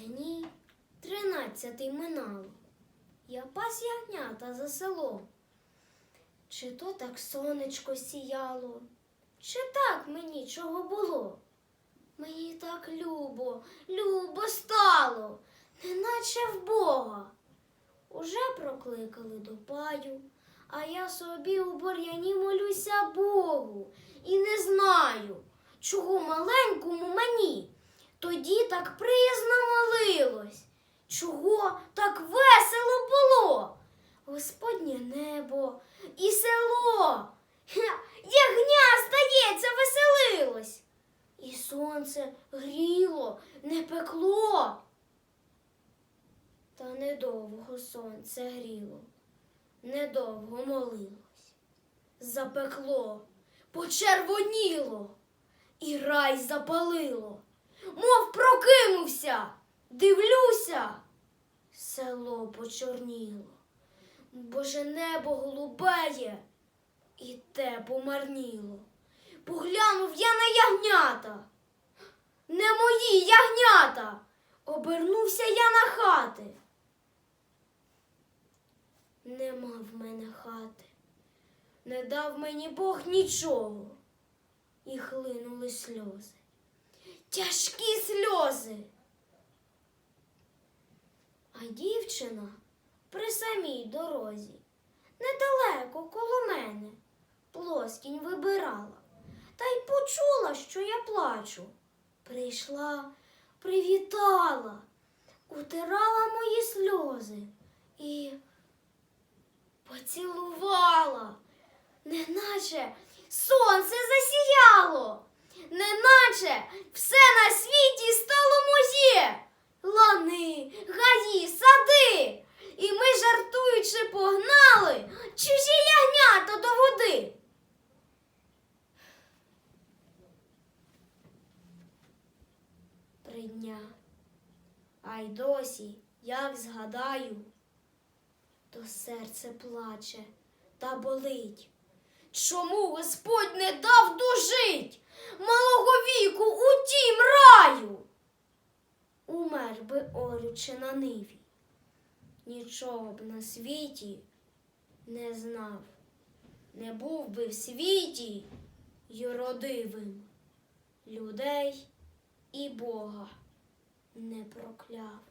Мені тринадцятий минало. Я пас ягнята за село. Чи то так сонечко сіяло, чи так мені чого було? Мені так любо, любо стало, неначе в Бога. Уже прокликали до паю, а я собі у бур'яні молюся Богу і не знаю, чого маленькому мені тоді так приязно чого так весело було. Господнє небо і село, ягня, стається, веселилось, і сонце гріло, не пекло. Та недовго сонце гріло, недовго молилось. Запекло, почервоніло, і рай запалило, мов прокинувся, дивлюся, село почорніло, боже небо голубеє, і те помарніло. Поглянув я на ягнята, не мої ягнята. Обернувся я на хати. Нема в мене хати, не дав мені Бог нічого, і хлинули сльози, тяжкі сльози. А дівчина при самій дорозі, недалеко коло мене, плоскінь вибирала, та й почула, що я плачу. Прийшла привітала, утирала мої сльози і поцілувала, неначе сонце засіяло, неначе все на світі стало моє. Лани, гаї, сади. І ми, жартуючи, погнали чужі ягнята до води. Три дня. А й досі, як згадаю, то серце плаче та болить. Чому Господь не дав дожить малого віку у тім раю? Умер би орючи на ниві, нічого б на світі не знав, не був би в світі юродивим людей і Бога не прокляв.